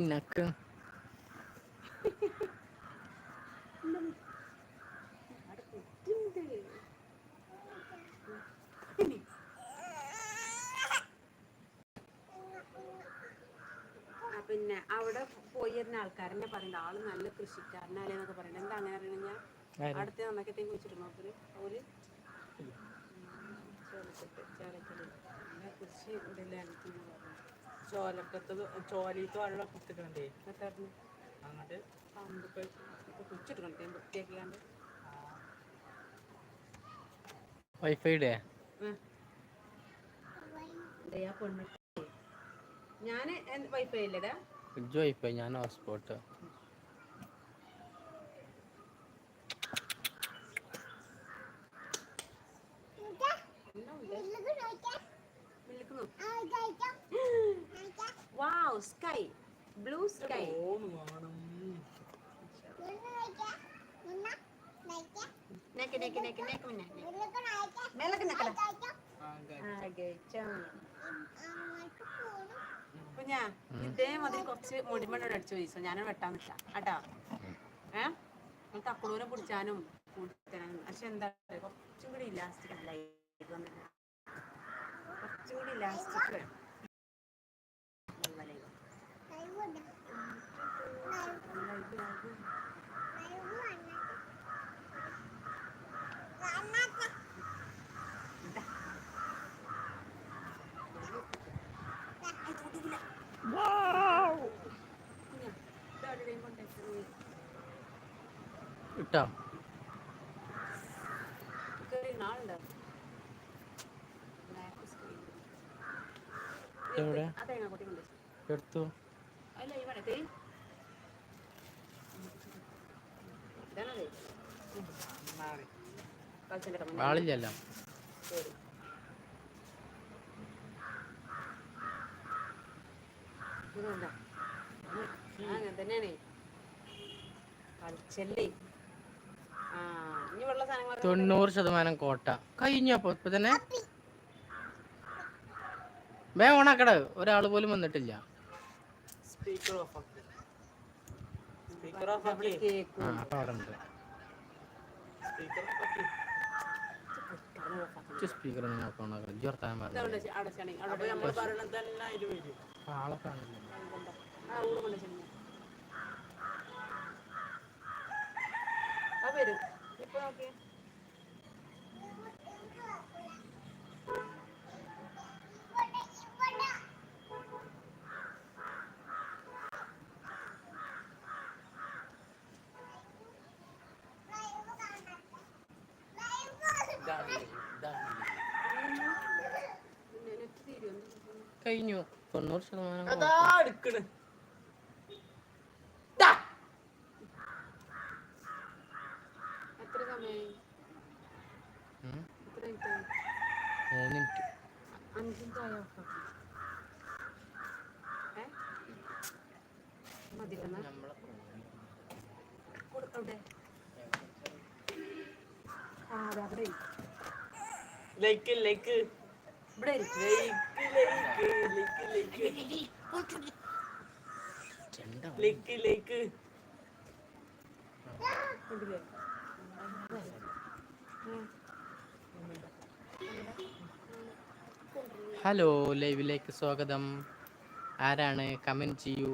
നിനക്ക് പിന്നെ അവിടെ പോയിരുന്ന ആൾക്കാരെന്നെ പറയുന്നത് ആൾ നല്ല കൃഷിക്കാരനല്ലേ എന്നൊക്കെ പറയുന്നത് എന്താ അങ്ങനെ അറിയണ ഞാൻ? അടുത്ത അടുത്ത് നന്നാക്കി കുഴിച്ചിരുന്നു അവർ? ചോലക്കത്ത് ചോലക്കൽ നല്ല കൃഷി ഇവിടെ ചോലക്കത്ത് ചോലീത്ത് വെള്ളം വൃത്തിയാക്കിയാണ്ട്. വൈഫൈയുടെ? ആ പെണ്ണ് ഞാൻ വൈഫൈ ഇല്ലടാ വൈഫൈ ഞാൻ hotspot. Wow sky blue sky കുഞ്ഞാ ഇതേമാതിരി കുറച്ച് മുടിമണ്ണോട് അടിച്ചു പോയിസോ ഞാനും വെട്ടാൻ നിൽക്കാം കേട്ടാ. ഏ? നമുക്ക് തക്കുളൂരെ പിടിച്ചാനും കൂട്ടാനും. പക്ഷെ എന്താ കുറച്ചും കൂടി ഇലാസ്റ്റിക്. അല്ല കുറച്ചും കൂടി ഇലാസ്റ്റിക് വേണം. ഇട്ടോ. എവിടെ? എടുത്തു. ആളില്ലല്ലോ? അങ്ങനെ തന്നെയാണേ കളിച്ചല്ലേ ആ ഇനി വെള്ള സാധനങ്ങളൊക്കെ തൊണ്ണൂറ് ശതമാനം കോട്ട. കഴിഞ്ഞപ്പോ ഇപ്പൊ തന്നെ? വേ ഓണാക്കട. ഒരാൾ പോലും വന്നിട്ടില്ല. സ്പീക്കർ ഓഫ് ആക്കി. സ്പീക്കർ ഓഫ് സ്പീക്കർ ഓഫ് ആളെ മതി തൊണ്ണൂറ് ശതമാനം കൊടുക്കവിടെ ആ അതെ അവിടെ. ലൈക്ക് ലൈക്ക് ഇവിടെ. Like like like like like like hello ലൈവിലേക്ക് സ്വാഗതം. ആരാണ്? കമന്റ് ചെയ്യൂ.